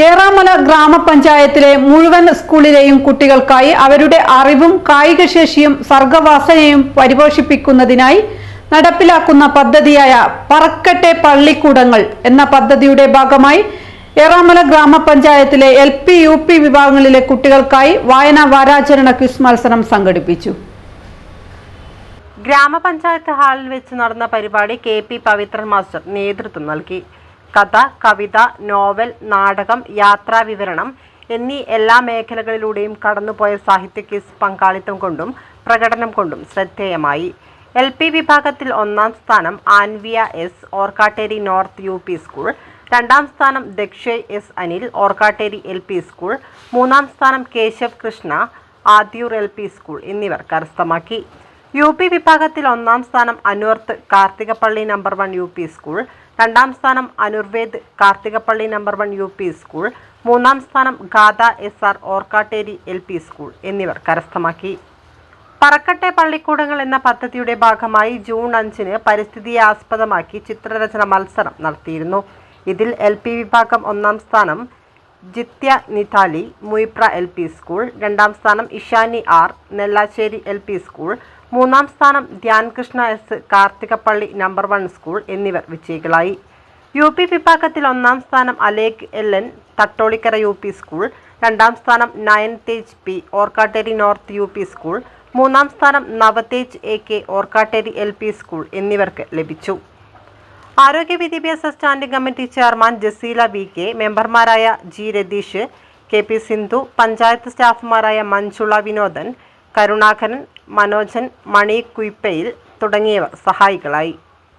ഏറാമല ഗ്രാമപഞ്ചായത്തിലെ മുഴുവൻ സ്കൂളിലെയും കുട്ടികൾക്കായി അവരുടെ അറിവും കായികശേഷിയും സർഗവാസനയും പരിപോഷിപ്പിക്കുന്നതിനായി നടപ്പിലാക്കുന്ന പദ്ധതിയായ പറക്കട്ടെ പള്ളിക്കൂടങ്ങൾ എന്ന പദ്ധതിയുടെ ഭാഗമായി ഏറാമല ഗ്രാമപഞ്ചായത്തിലെ എൽ പി യു പി വിഭാഗങ്ങളിലെ കുട്ടികൾക്കായി വായനാ വാരാചരണ ക്വിസ് മത്സരം സംഘടിപ്പിച്ചു. ഗ്രാമപഞ്ചായത്ത് ഹാളിൽ വെച്ച് നടന്ന പരിപാടി കെ പി പവിത്രൻ മാസ്റ്റർ നേതൃത്വം നൽകി. കഥ കവിത നോവൽ നാടകം യാത്രാ വിവരണം എന്നീ എല്ലാ മേഖലകളിലൂടെയും കടന്നുപോയ സാഹിത്യ കേസ് പങ്കാളിത്തം കൊണ്ടും പ്രകടനം കൊണ്ടും ശ്രദ്ധേയമായി. എൽ പി വിഭാഗത്തിൽ ഒന്നാം സ്ഥാനം Anvia S Orkkatteri north U P school രണ്ടാം സ്ഥാനം Dakshay S Anil Orkkatteri L P school മൂന്നാം സ്ഥാനം Keshav Krishna Adyur L P school എന്നിവർ കരസ്ഥമാക്കി. യു പി വിഭാഗത്തിൽ ഒന്നാം സ്ഥാനം Anuvarth Karthikappally number one U P school രണ്ടാം സ്ഥാനം Anurved Karthikappally number one U P school മൂന്നാം സ്ഥാനം Gatha S R Orkkatteri L P school എന്നിവർ കരസ്ഥമാക്കി. പറക്കട്ടെ പള്ളിക്കൂടങ്ങൾ എന്ന പദ്ധതിയുടെ ഭാഗമായി ജൂൺ അഞ്ചിന് പരിസ്ഥിതിയെ ആസ്പദമാക്കി ചിത്രരചന മത്സരം നടത്തിയിരുന്നു. ഇതിൽ എൽ പി വിഭാഗം ഒന്നാം സ്ഥാനം Jithya Nithali Muipra L P school രണ്ടാം സ്ഥാനം Ishani R Nellassery L P school മൂന്നാം സ്ഥാനം Dhyankrishna S Karthikappally number one school എന്നിവർ വിജയികളായി. യു പി വിഭാഗത്തിൽ ഒന്നാം സ്ഥാനം Alekh L N Thattolikkara U P school രണ്ടാം സ്ഥാനം Nayan Tej P Orkkatteri north U P school മൂന്നാം സ്ഥാനം Navatej A K Orkkatteri L P school എന്നിവർക്ക് ലഭിച്ചു. ആരോഗ്യ വിദ്യാഭ്യാസ standing committee chairman Jaseela V K മെമ്പർമാരായ G Ratheesh K P Sindhu panchayat സ്റ്റാഫുമാരായ Manjula Vinodan Karunakaran Manojan Mani കുയിപ്പയിൽ തുടങ്ങിയവർ സഹായികളായി.